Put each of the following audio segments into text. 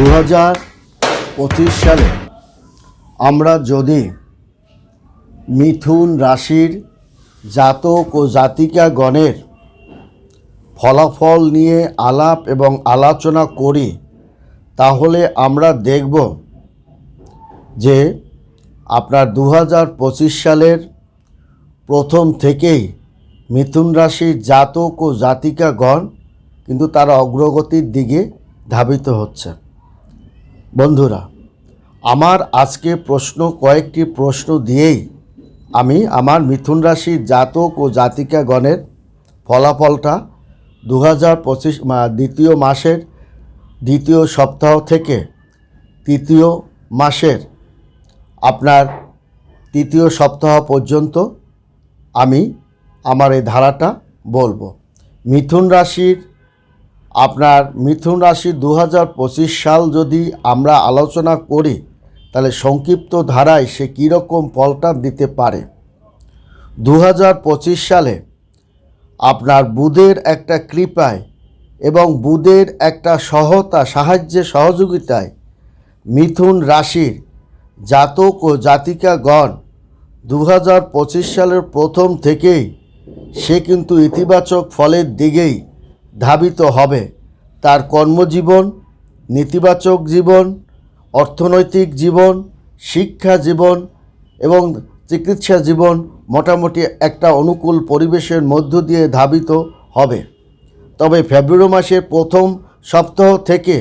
দু হাজার পঁচিশ সালে আমরা যদি মিথুন রাশির জাতক ও জাতিকা গণের ফলাফল নিয়ে আলাপ এবং আলোচনা করি, তাহলে আমরা দেখব যে আপনার দু হাজার পঁচিশ সালের প্রথম থেকেই মিথুন রাশির জাতক ও জাতিকাগণ কিন্তু তারা অগ্রগতির দিকে ধাবিত হচ্ছে। বন্ধুরা, আমার আজকে প্রশ্ন, কয়েকটি প্রশ্ন দিয়েই আমি আমার মিথুন রাশির জাতক ও জাতিকাগণের ফলাফলটা দু হাজার পঁচিশ দ্বিতীয় মাসের দ্বিতীয় সপ্তাহ থেকে তৃতীয় মাসের আপনার তৃতীয় সপ্তাহ পর্যন্ত আমি আমার এই ধারাটা বলব। মিথুন রাশির আপনার মিথুন রাশি দু হাজার পঁচিশ সাল যদি আমরা আলোচনা করি, তাহলে সংক্ষিপ্ত ধারায় সে কীরকম ফলটা দিতে পারে? দু হাজার পঁচিশ সালে আপনার বুধের একটা কৃপায় এবং বুধের একটা সহতা, সাহায্যে সহযোগিতায় মিথুন রাশির জাতক ও জাতিকাগণ দু হাজার পঁচিশ সালের প্রথম থেকেই সে কিন্তু ইতিবাচক ফলের দিকেই ধাবিত হবে। তার কর্মজীবন, নেতিবাচক জীবন, অর্থনৈতিক জীবন, শিক্ষা জীবন এবং চিকিৎসা জীবন মোটামুটি একটা অনুকূল পরিবেশের মধ্য দিয়ে ধাবিত হবে। তবে ফেব্রুয়ারি মাসের প্রথম সপ্তাহ থেকে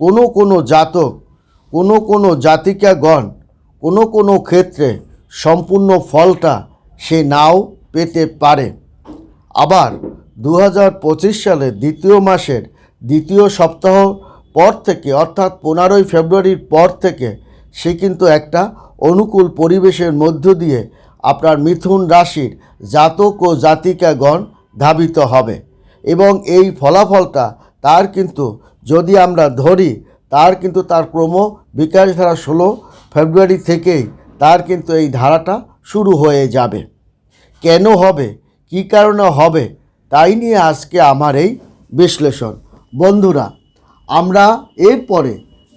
কোনো কোনো জাতক, কোনো কোনো জাতিকাগণ, কোনো কোনো ক্ষেত্রে সম্পূর্ণ ফলটা সে নাও পেতে পারে। আবার দু হাজার পঁচিশ সালের দ্বিতীয় মাসের দ্বিতীয় সপ্তাহ পর থেকে, অর্থাৎ পনেরোই ফেব্রুয়ারির পর থেকে, সে কিন্তু একটা অনুকূল পরিবেশের মধ্য দিয়ে আপনার মিথুন রাশির জাতক ও জাতিকাগণ ধাবিত হবে। এবং এই ফলাফলটা তার কিন্তু, যদি আমরা ধরি, তার কিন্তু তার ক্রম বিকাশ ধারা ষোলো ফেব্রুয়ারি থেকেই তার কিন্তু এই ধারাটা শুরু হয়ে যাবে। কেন হবে? কী কারণে হবে? তাই নিয়ে আজকে আমার এই বিশ্লেষণ। বন্ধুরা, আমরা এরপরে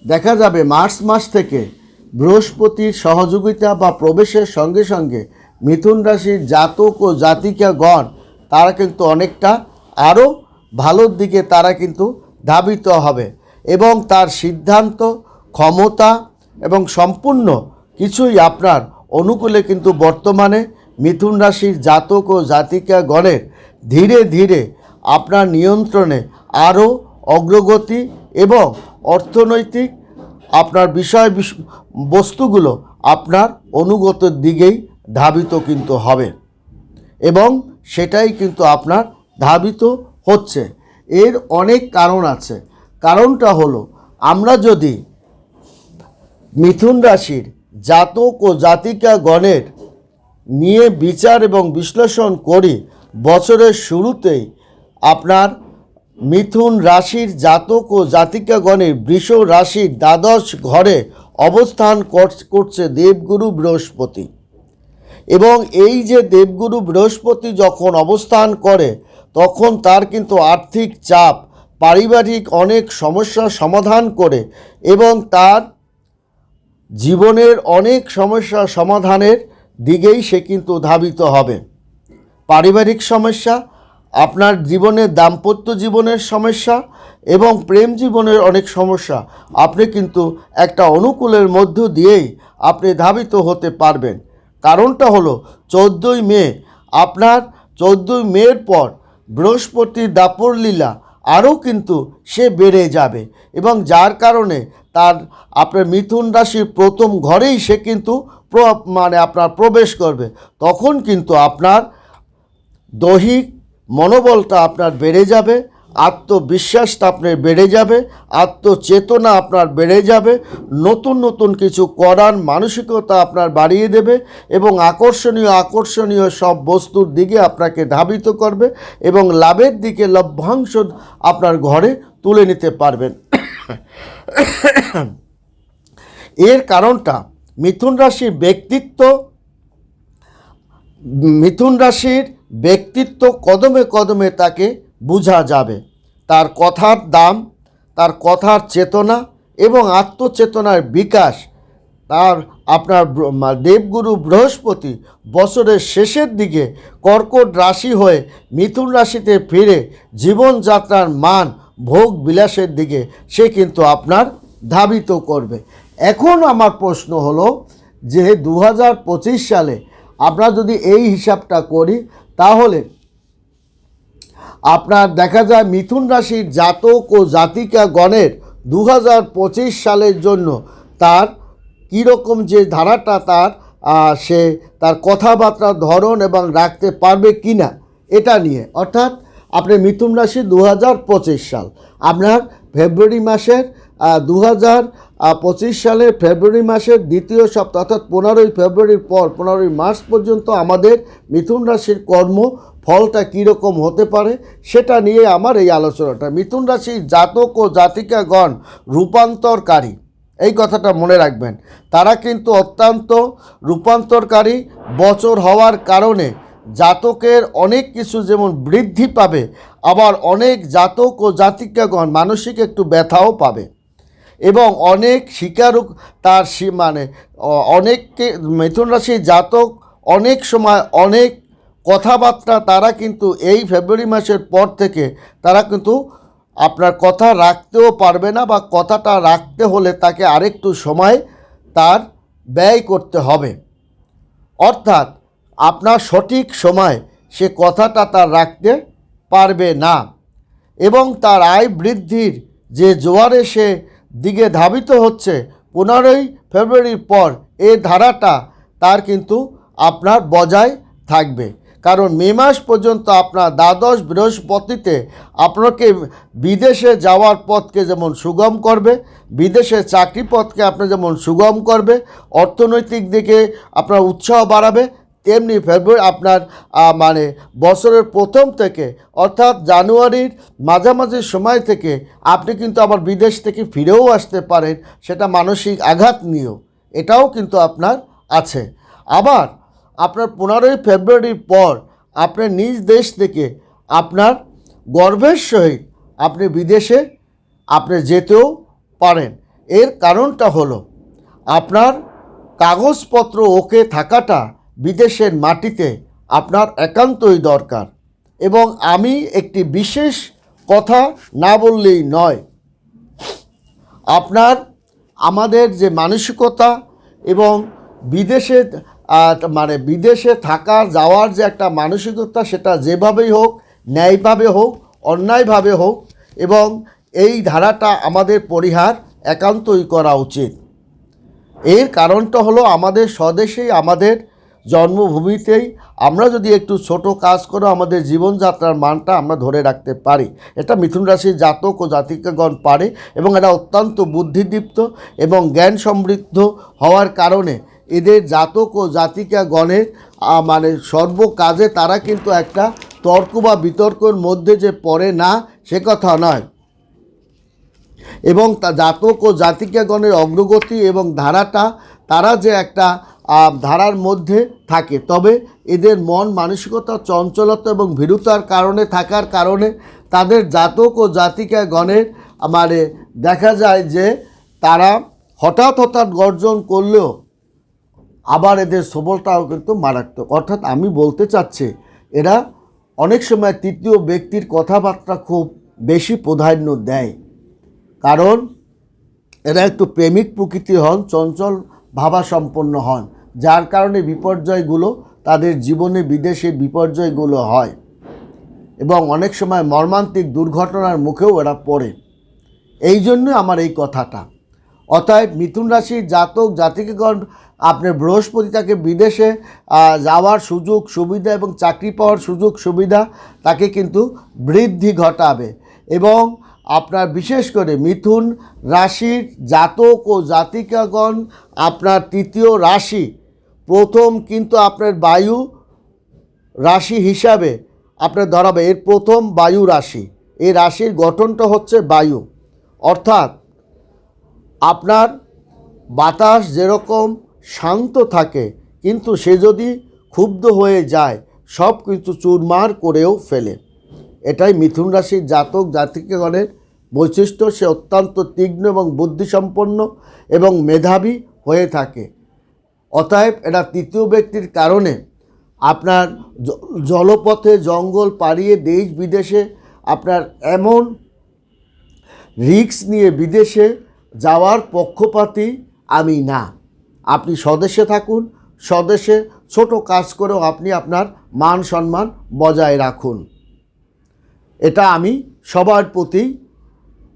দেখা যাবে মার্চ মাস থেকে বৃহস্পতির সহযোগিতা বা প্রবেশের সঙ্গে সঙ্গে মিথুন রাশির জাতক ও জাতিকাগণ, তারা কিন্তু অনেকটা আরও ভালোর দিকে তারা কিন্তু ধাবিত হবে এবং তার সিদ্ধান্ত, ক্ষমতা এবং সম্পূর্ণ কিছুই আপনার অনুকূলে কিন্তু বর্তমানে মিথুন রাশির জাতক ও জাতিকাগণের ধীরে ধীরে আপনার নিয়ন্ত্রণে আরও অগ্রগতি এবং অর্থনৈতিক আপনার বিষয় বিষ- বস্তুগুলো আপনার অনুগতের দিকেই ধাবিত কিন্তু হবে এবং সেটাই কিন্তু আপনার ধাবিত হচ্ছে। এর অনেক কারণ আছে। কারণটা হলো, আমরা যদি মিথুন রাশির জাতক ও জাতিকা গণের নিয়ে বিচার এবং বিশ্লেষণ করি বছরের শুরুতেই আপনার মিথুন রাশির জাতক ও জাতিকাগণের বৃষ রাশির দ্বাদশ ঘরে অবস্থান কর- করছে দেবগুরু বৃহস্পতি। এবং এই যে দেবগুরু বৃহস্পতি যখন অবস্থান করে, তখন তার কিন্তু আর্থিক চাপ, পারিবারিক অনেক সমস্যার সমাধান করে এবং তার জীবনের অনেক সমস্যা সমাধানের দিকেই সে কিন্তু ধাবিত হবে। পারিবারিক সমস্যা, আপনার জীবনের দাম্পত্য জীবনের সমস্যা এবং প্রেম জীবনের অনেক সমস্যা, আপনি কিন্তু একটা অনুকূলের মধ্য দিয়েই আপনি ধাবিত হতে পারবেন। কারণটা হলো, চোদ্দোই মে, আপনার চোদ্দোই মের পর বৃহস্পতির দাপর লীলা আরও কিন্তু সে বেড়ে যাবে এবং যার কারণে তার, আপনার মিথুন রাশির প্রথম ঘরেই সে কিন্তু মানে আপনার প্রবেশ করবে। তখন কিন্তু আপনার দৈহিক মনোবলটা আপনার বেড়ে যাবে আত্মবিশ্বাসটা আপনার বেড়ে যাবে, আত্মচেতনা আপনার বেড়ে যাবে, নতুন নতুন কিছু করার মানসিকতা আপনার বাড়িয়ে দেবে এবং আকর্ষণীয় আকর্ষণীয় সব বস্তুর দিকে আপনাকে ধাবিত করবে এবং লাভের দিকে লভ্যাংশ আপনার ঘরে তুলে নিতে পারবেন। এর কারণটা মিথুন রাশির ব্যক্তিত্ব, মিথুন রাশির ব্যক্তিত্ব কদমে কদমে তাকে বোঝা যাবে। তার কথার দাম, তার কথার চেতনা এবং আত্মচেতনার বিকাশ। তার আপনার দেবগুরু বৃহস্পতি বছরের শেষের দিকে কর্কট রাশি হয়ে মিথুন রাশিতে ফিরে জীবনযাত্রার মান ভোগ বিলাসের দিকে সে কিন্তু আপনার ধাবিত করবে। এখন আমার প্রশ্ন হলো যে দু হাজার পঁচিশ সালে আমরা যদি এই হিসাবটা করি তাহলে আপনার দেখা যায় মিথুন রাশির জাতক ও জাতিকা গণের দু হাজার পঁচিশ সালের জন্য তার কীরকম যে ধারাটা তার সে তার কথাবার্তার ধরন এবং রাখতে পারবে কি না এটা নিয়ে, অর্থাৎ আপনি মিথুন রাশি দু হাজার পঁচিশ সাল, আপনার ফেব্রুয়ারি মাসের দু হাজার পঁচিশ সালের ফেব্রুয়ারি মাসের দ্বিতীয় সপ্তাহ, অর্থাৎ পনেরোই ফেব্রুয়ারির পর, পনেরোই মার্চ পর্যন্ত আমাদের মিথুন রাশির কর্ম ফলটা কীরকম হতে পারে সেটা নিয়ে আমার এই আলোচনাটা। মিথুন রাশির জাতক ও জাতিকাগণ রূপান্তরকারী, এই কথাটা মনে রাখবেন। তারা কিন্তু অত্যন্ত রূপান্তরকারী, বছর হওয়ার কারণে জাতকের অনেক কিছু যেমন বৃদ্ধি পাবে, আবার অনেক জাতক ও জাতিকাগণ মানসিক একটু ব্যথাও পাবে। এবং অনেক স্বীকারক তার মানে অনেককে, মিথুন রাশির জাতক অনেক সময় অনেক কথাবার্তা তারা কিন্তু এই ফেব্রুয়ারি মাসের পর থেকে তারা কিন্তু আপনার কথা রাখতেও পারবে না বা কথাটা রাখতে হলে তাকে আরেকটু সময় তার ব্যয় করতে হবে। অর্থাৎ আপনার সঠিক সময় সে কথাটা তার রাখতে পারবে না এবং তার আয় বৃদ্ধির যে জোয়ারে সে দিকে ধাবিত হচ্ছে। পনেরোই ফেব্রুয়ারির পর এ ধারাটা তার কিন্তু আপনার বজায় থাকবে। কারণ মে মাস পর্যন্ত আপনার দ্বাদশ বৃহস্পতিতে আপনাকে বিদেশে যাওয়ার পথকে যেমন সুগম করবে, বিদেশে চাকরি পথকে আপনি যেমন সুগম করবে, অর্থনৈতিক দিকে আপনার উৎসাহ বাড়াবে তেমনি ফেব্রুয়ারি আপনার মানে বছরের প্রথম থেকে, অর্থাৎ জানুয়ারির মাঝামাঝি সময় থেকে আপনি কিন্তু আবার বিদেশ থেকে ফিরেও আসতে পারেন, সেটা মানসিক আঘাত নিয়েও। এটাও কিন্তু আপনার আছে। আবার আপনার পনেরোই ফেব্রুয়ারির পর আপনার নিজ দেশ থেকে আপনার গর্বের সহিত আপনি বিদেশে আপনি যেতেও পারেন। এর কারণটা হলো, আপনার কাগজপত্র ওকে থাকাটা বিদেশের মাটিতে আপনার একান্তই দরকার এবং আমি একটি বিশেষ কথা না বললেই নয়। আপনার, আমাদের যে মানসিকতা এবং বিদেশে মানে বিদেশে থাকা, যাওয়ার যে একটা মানসিকতা, সেটা যেভাবেই হোক, ন্যায়ভাবে হোক, অন্যায়ভাবে হোক এবং এই ধারাটা আমাদের পরিহার একান্তই করা উচিত। এর কারণটা হলো আমাদের স্বদেশেই আমাদের জন্মভূমিতেই আমরা যদি একটু ছোট কাজ করে আমাদের জীবনযাত্রার মানটা আমরা ধরে রাখতে পারি। এটা মিথুন রাশির জাতক ও জাতিকাগণ পারে এবং এটা অত্যন্ত বুদ্ধিদীপ্ত এবং জ্ঞান সমৃদ্ধ হওয়ার কারণে এদের জাতক ও জাতিকাগণের মানে সর্ব কাজে তারা কিন্তু একটা তর্ক বা বিতর্কের মধ্যে যে পড়ে না, সে কথা নয়। এবং তা জাতক ও জাতিকাগণের অগ্রগতি এবং ধারাটা তারা যে একটা ধারার মধ্যে থাকে। তবে এদের মন মানসিকতা, চঞ্চলতা এবং ভীরুতার কারণে থাকার কারণে তাদের জাতক ও জাতিকাগণের মানে দেখা যায় যে তারা হঠাৎ হঠাৎ গর্জন করলেও আবার এদের সবলটাও কিন্তু মারাত্মক। অর্থাৎ আমি বলতে চাচ্ছি, এরা অনেক সময় তৃতীয় ব্যক্তির কথাবার্তা খুব বেশি প্রাধান্য দেয়। কারণ এরা একটু প্রেমিক প্রকৃতি হন, চঞ্চল ভাবাসম্পন্ন হন, যার কারণে বিপর্যয়গুলো তাদের জীবনে বিদেশে বিপর্যয়গুলো হয় এবং অনেক সময় মর্মান্তিক দুর্ঘটনার মুখেও এরা পড়ে। এই জন্য আমার এই কথাটা। অতএব মিথুন রাশির জাতক, জাতিকগণ আপনার বৃহস্পতি তাকে বিদেশে যাওয়ার সুযোগ, সুবিধা এবং চাকরি পাওয়ার সুযোগ, সুবিধা তাকে কিন্তু বৃদ্ধি ঘটাবে এবং আপনার বিশেষ করে মিথুন রাশির জাতক ও জাতিকাগণ আপনার তৃতীয় রাশি, প্রথম কিন্তু আপনার বায়ু রাশি হিসাবে আপনার ধরাবে। এর প্রথম বায়ু রাশি এই রাশির গঠনটা হচ্ছে বায়ু। অর্থাৎ আপনার বাতাস যেরকম শান্ত থাকে, কিন্তু সে যদি ক্ষুব্ধ হয়ে যায় সব কিছু চুরমার করেও ফেলে। এটাই মিথুন রাশির জাতক জাতিকগণের বৈশিষ্ট্য, সে অত্যন্ত তীক্ষ্ণ এবং বুদ্ধিসম্পন্ন এবং মেধাবী হয়ে থাকে। অতএব এটা তৃতীয় ব্যক্তির কারণে আপনার জলপথে জঙ্গল পাড়িয়ে দেশ বিদেশে আপনার এমন রিক্স নিয়ে বিদেশে যাওয়ার পক্ষপাতী আমি না। আপনি স্বদেশে থাকুন, স্বদেশে ছোট কাজ করেও আপনি আপনার মান সম্মান বজায় রাখুন। এটা আমি সবার প্রতি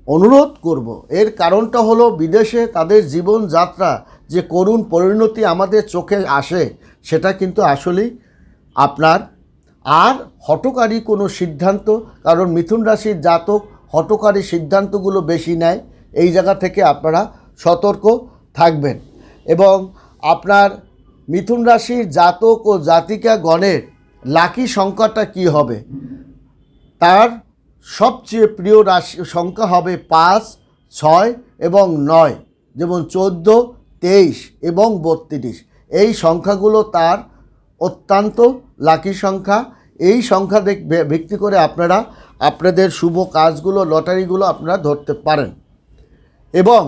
অনুরোধ করব। এর কারণটা হলো বিদেশে তাদের জীবনযাত্রা যে করুণ পরিণতি আমাদের চোখে আসে, সেটা কিন্তু আসলেই আপনার আর হটকারী কোনো সিদ্ধান্ত, কারণ মিথুন রাশির জাতক হটকারী সিদ্ধান্তগুলো বেশি নেয়, এই জায়গা থেকে আপনারা সতর্ক থাকবেন। এবং আপনার মিথুন রাশির জাতক ও জাতিকা গণের লাকি সংখ্যাটা কি হবে? তার সবচেয়ে প্রিয় রাশি সংখ্যা হবে পাঁচ, ছয় এবং নয়, যেমন চোদ্দ, তেইশ এবং বত্রিশ। এই সংখ্যাগুলো তার অত্যন্ত লাকি সংখ্যা। এই সংখ্যা ভিত্তি করে আপনারা আপনাদের শুভ কাজগুলো, লটারিগুলো আপনারা ধরতে পারেন। এবং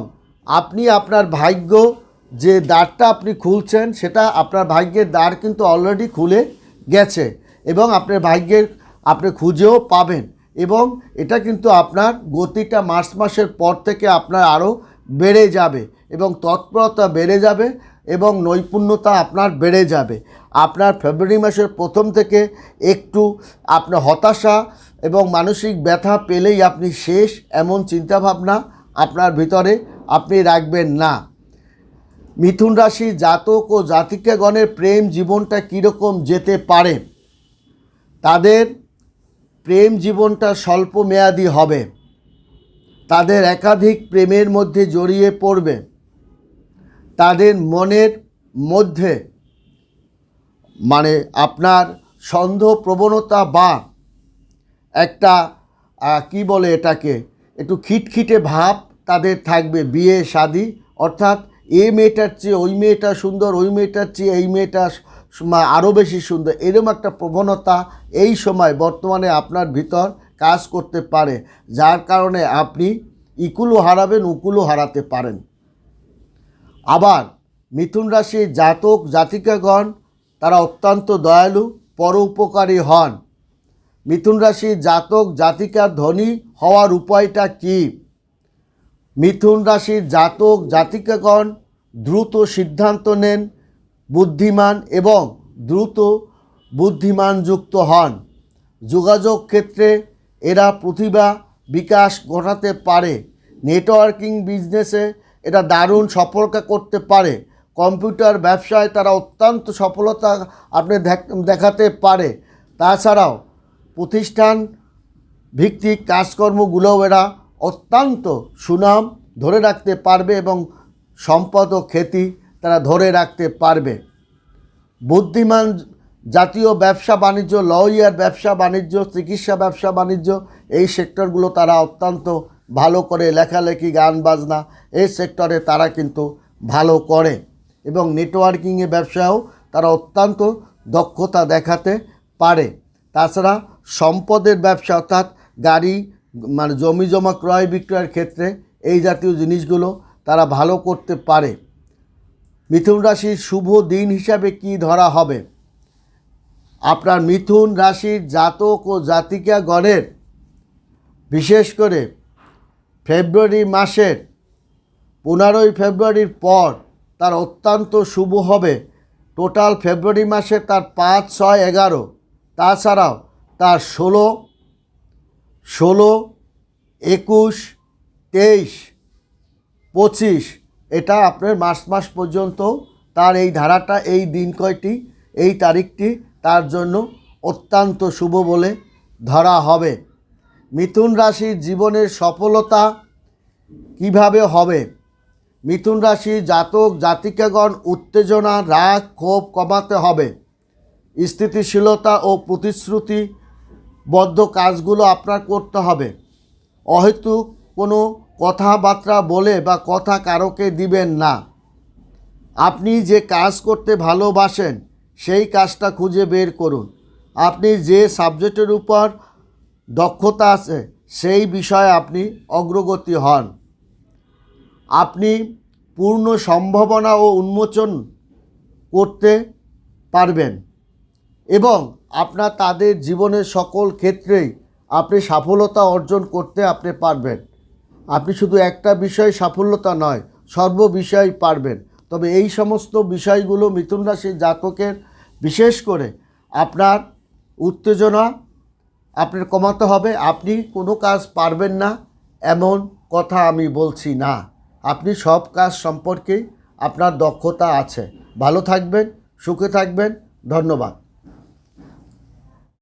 আপনি আপনার ভাগ্য, যে দ্বারটা আপনি খুলছেন, সেটা আপনার ভাগ্যের দ্বার কিন্তু অলরেডি খুলে গেছে এবং আপনার ভাগ্যের, আপনি খুঁজেও পাবেন। এবং এটা কিন্তু আপনার গতিটা মার্চ মাসের পর থেকে আপনার আরও বেড়ে যাবে এবং তৎপরতা বেড়ে যাবে এবং নৈপুণ্যতা আপনার বেড়ে যাবে। আপনার ফেব্রুয়ারি মাসের প্রথম থেকে একটু আপনার হতাশা এবং মানসিক ব্যথা পেলেই আপনি শেষ এমন চিন্তাভাবনা আপনার ভিতরে আপনি রাখবেন না। মিথুন রাশি জাতক ও জাতিকাগণের প্রেম জীবনটা কীরকম যেতে পারে? তাদের প্রেম জীবনটা স্বল্প মেয়াদি হবে। তাদের একাধিক প্রেমের মধ্যে জড়িয়ে পড়বে। তাদের মনের মধ্যে মানে আপনার সন্দেহ প্রবণতা বা একটা কি বলে এটাকে, একটু খিটখিটে ভাব তাদের থাকবে বিয়ে, শাদি। অর্থাৎ, এ মেয়েটার চেয়ে ওই মেয়েটা সুন্দর, ওই মেয়েটার চেয়ে এই মেয়েটা আরও বেশি সুন্দর এরকম একটা প্রবণতা এই সময় বর্তমানে আপনার ভিতর কাজ করতে পারে, যার কারণে আপনি ইকুলও হারাবেন, উকুলও হারাতে পারেন। আবার মিথুন রাশির জাতক, জাতিকাগণ, তারা অত্যন্ত দয়ালু, পরোপকারী হন। মিথুন রাশির জাতক জাতিকার ধনী হওয়ার উপায়টা কি? মিথুন রাশির জাতক, জাতিকাগণ দ্রুত সিদ্ধান্ত নেন বুদ্ধিমান এবং দ্রুত বুদ্ধিমানযুক্ত হন। যোগাযোগ ক্ষেত্রে এরা প্রতিভা বিকাশ ঘটাতে পারে। নেটওয়ার্কিং বিজনেসে এটা দারুণ সফলতা করতে পারে। কম্পিউটার ব্যবসায় তারা অত্যন্ত সফলতা আপনি দেখ- দেখাতে পারে। তাছাড়াও প্রতিষ্ঠান ভিত্তিক কাজকর্মগুলোও এরা অত্যন্ত সুনাম ধরে রাখতে পারবে এবং সম্পদ ও খ্যাতি তারা ধরে রাখতে পারবে। বুদ্ধিমান জাতীয় ব্যবসা, বাণিজ্য, লয়ার ব্যবসা, বাণিজ্য, চিকিৎসা ব্যবসা, বাণিজ্য, এই সেক্টরগুলো তারা অত্যন্ত ভালো করে লেখালেখি গান বাজনা এই সেক্টরে তারা কিন্তু ভালো করে। এবং নেটওয়ার্কিংয়ে ব্যবসাও তারা অত্যন্ত দক্ষতা দেখাতে পারে। তাছাড়া সম্পদের ব্যবসা অর্থাৎ গাড়ি মানে জমি জমা, ক্রয় বিক্রয়ের ক্ষেত্রে এই জাতীয় জিনিসগুলো তারা ভালো করতে পারে। মিথুন রাশির শুভ দিন হিসাবে কি ধরা হবে? আপনার মিথুন রাশির জাতক ও জাতিকা গণের বিশেষ করে ফেব্রুয়ারি মাসের পনেরোই ফেব্রুয়ারির পর তার অত্যন্ত শুভ হবে। টোটাল ফেব্রুয়ারি মাসে তার পাঁচ, ছয়, এগারো, তাছাড়াও তার ষোলো ষোলো, একুশ, তেইশ, পঁচিশ এটা আপনার মার্চ মাস পর্যন্ত তার এই ধারাটা, এই দিন কয়টি, এই তারিখটি তার জন্য অত্যন্ত শুভ বলে ধরা হবে। মিথুন রাশির জীবনের সফলতা কীভাবে হবে? মিথুন রাশির জাতক, জাতিকাগণ উত্তেজনা, রাগ, ক্ষোভ কমাতে হবে। স্থিতিশীলতা ও প্রতিশ্রুতিবদ্ধ কাজগুলো আপনার করতে হবে। অহেতুক কোনো কথাবার্তা বলে বা কথা কারোকে দিবেন না। আপনি যে কাজ করতে ভালোবাসেন, সেই কাজটা খুঁজে বের করুন। আপনি যে সাবজেক্টের উপর দক্ষতা আছে, সেই বিষয়ে আপনি অগ্রগতি হন। আপনি পূর্ণ সম্ভাবনা ও উন্মোচন করতে পারবেন এবং আপনার তাদের জীবনের সকল ক্ষেত্রেই আপনি সফলতা অর্জন করতে আপনি পারবেন। আপনি শুধু একটা বিষয় সাফল্যতা নয়, সর্ব বিষয় পারবেন। তবে এই সমস্ত বিষয়গুলো মিথুন রাশির জাতকের, বিশেষ করে আপনার উত্তেজনা আপনার কমাতে হবে, আপনি কোনো কাজ পারবেন না, এমন কথা আমি বলছি না। আপনি সব কাজ সম্পর্কেই আপনার দক্ষতা আছে। ভালো থাকবেন, সুখে থাকবেন, ধন্যবাদ।